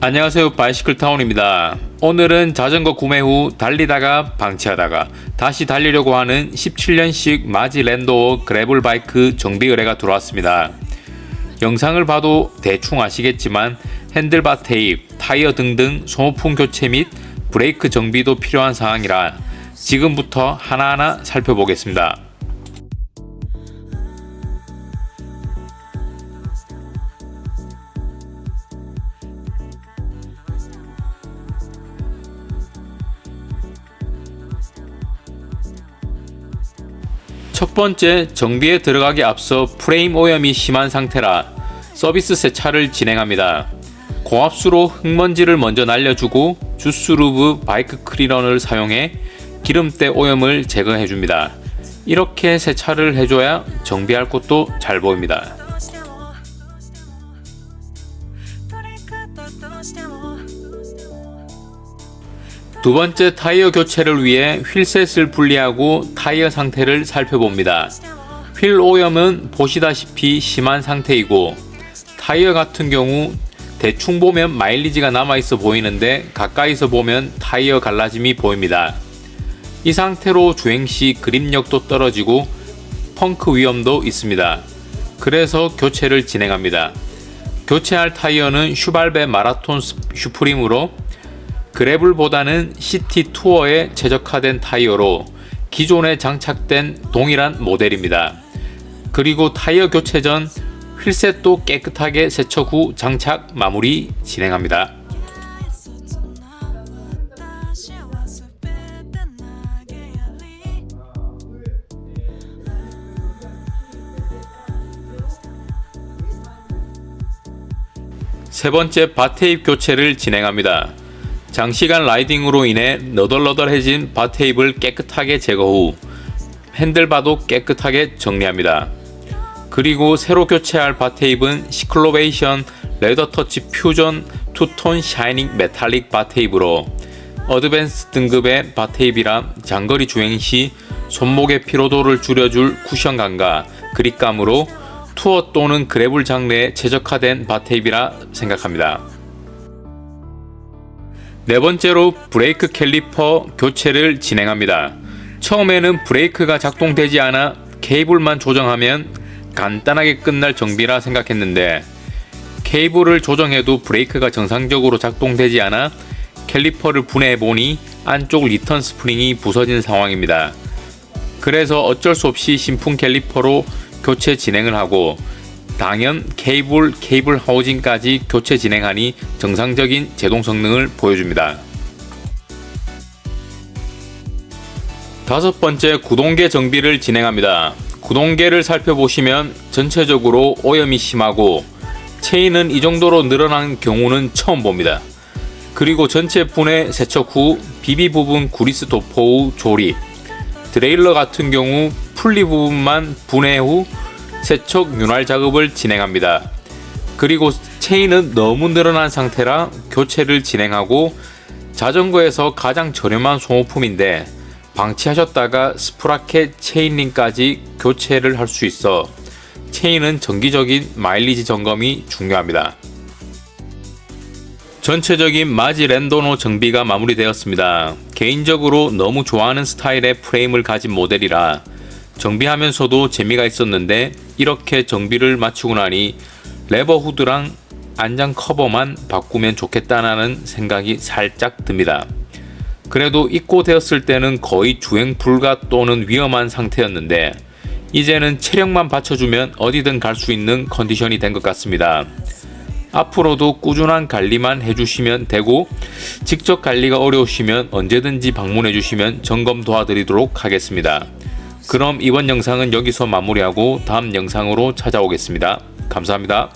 안녕하세요 바이시클 타운입니다. 오늘은 자전거 구매 후 달리다가 방치하다가 다시 달리려고 하는 17년식 마지 랜더 그래블 바이크 정비 의뢰가 들어왔습니다. 영상을 봐도 대충 아시겠지만 핸들바 테이프, 타이어 등등 소모품 교체 및 브레이크 정비도 필요한 상황이라 지금부터 하나하나 살펴보겠습니다. 첫 번째, 정비에 들어가기 앞서 프레임 오염이 심한 상태라 서비스 세차를 진행합니다. 고압수로 흙먼지를 먼저 날려주고 주스루브 바이크 클리너를 사용해 기름때 오염을 제거해 줍니다. 이렇게 세차를 해줘야 정비할 곳도 잘 보입니다. 두 번째 타이어 교체를 위해 휠셋을 분리하고 타이어 상태를 살펴봅니다. 휠 오염은 보시다시피 심한 상태이고 타이어 같은 경우 대충 보면 마일리지가 남아있어 보이는데 가까이서 보면 타이어 갈라짐이 보입니다. 이 상태로 주행 시 그립력도 떨어지고 펑크 위험도 있습니다. 그래서 교체를 진행합니다. 교체할 타이어는 슈발베 마라톤 스- 슈프림으로 그래블보다는 시티 투어에 최적화된 타이어로 기존에 장착된 동일한 모델입니다. 그리고 타이어 교체 전 휠셋도 깨끗하게 세척 후 장착 마무리 진행합니다. 세 번째 바테입 교체를 진행합니다. 장시간 라이딩으로 인해 너덜너덜해진 바테입을 깨끗하게 제거 후 핸들바도 깨끗하게 정리합니다. 그리고 새로 교체할 바테입은 시클로베이션 레더터치 퓨전 투톤 샤이닝 메탈릭 바테입으로 어드밴스 등급의 바테입이라 장거리 주행 시 손목의 피로도를 줄여줄 쿠션감과 그립감으로 투어 또는 그래블 장르에 최적화된 바테입이라 생각합니다. 네 번째로 브레이크 캘리퍼 교체를 진행합니다. 처음에는 브레이크가 작동되지 않아 케이블만 조정하면 간단하게 끝날 정비라 생각했는데 케이블을 조정해도 브레이크가 정상적으로 작동되지 않아 캘리퍼를 분해해 보니 안쪽 리턴 스프링이 부서진 상황입니다. 그래서 어쩔 수 없이 신품 캘리퍼로 교체 진행을 하고 당연 케이블 케이블 하우징까지 교체 진행하니 정상적인 제동 성능을 보여줍니다. 다섯 번째 구동계 정비를 진행합니다. 구동계를 살펴보시면 전체적으로 오염이 심하고 체인은 이 정도로 늘어난 경우는 처음 봅니다. 그리고 전체 분해 세척 후 비비 부분 구리스 도포 후 조립, 드레일러 같은 경우 풀리 부분만 분해 후 세척 윤활 작업을 진행합니다. 그리고 체인은 너무 늘어난 상태라 교체를 진행하고 자전거에서 가장 저렴한 소모품인데 방치하셨다가 스프라켓 체인링까지 교체를 할 수 있어 체인은 정기적인 마일리지 점검이 중요합니다. 전체적인 마지 랜도노 정비가 마무리되었습니다. 개인적으로 너무 좋아하는 스타일의 프레임을 가진 모델이라 정비하면서도 재미가 있었는데 이렇게 정비를 마치고 나니 레버 후드랑 안장 커버만 바꾸면 좋겠다는 생각이 살짝 듭니다. 그래도 입고 되었을 때는 거의 주행 불가 또는 위험한 상태였는데 이제는 체력만 받쳐주면 어디든 갈 수 있는 컨디션이 된 것 같습니다. 앞으로도 꾸준한 관리만 해주시면 되고 직접 관리가 어려우시면 언제든지 방문해 주시면 점검 도와드리도록 하겠습니다. 그럼 이번 영상은 여기서 마무리하고 다음 영상으로 찾아오겠습니다. 감사합니다.